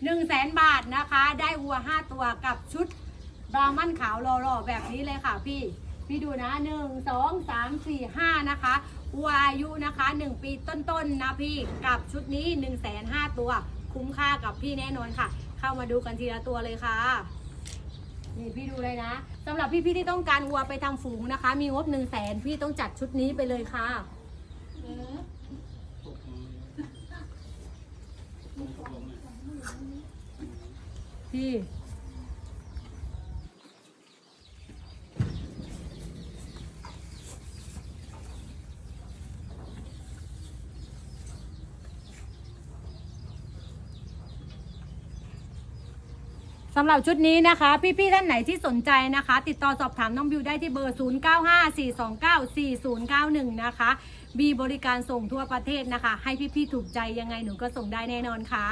1 0 0 0 0แสนบาทนะคะ ได้วัว 5 ตัวกับชุดบรามันขาวรอๆแบบนี้เลยค่ะพี่ พี่ดูนะ 1 2 3 4 5 นะคะวัวอายุนะคะ 1 ปีต้นๆนะพี่กับชุดนี้ 1 5 0 0 0 0ตัวคุ้มค่ากับพี่แน่นอนค่ะ เข้ามาดูกันทีละตัวเลยค่ะนี่พี่ดูเลยนะสำหรับพี่ๆที่ต้องการวัวไปทำฝูงนะคะ มีงบ1 0 0 0 0แสนพี่ต้องจัดชุดนี้ไปเลยค่ะ พี่ สำหรับชุดนี้นะคะ พี่ๆท่านไหนที่สนใจนะคะ ติดต่อสอบถามน้องบิวได้ที่เบอร์ 0954294091 นะคะบีบริการส่งทั่วประเทศนะคะ ให้พี่ๆถูกใจยังไงหนูก็ส่งได้แน่นอนค่ะ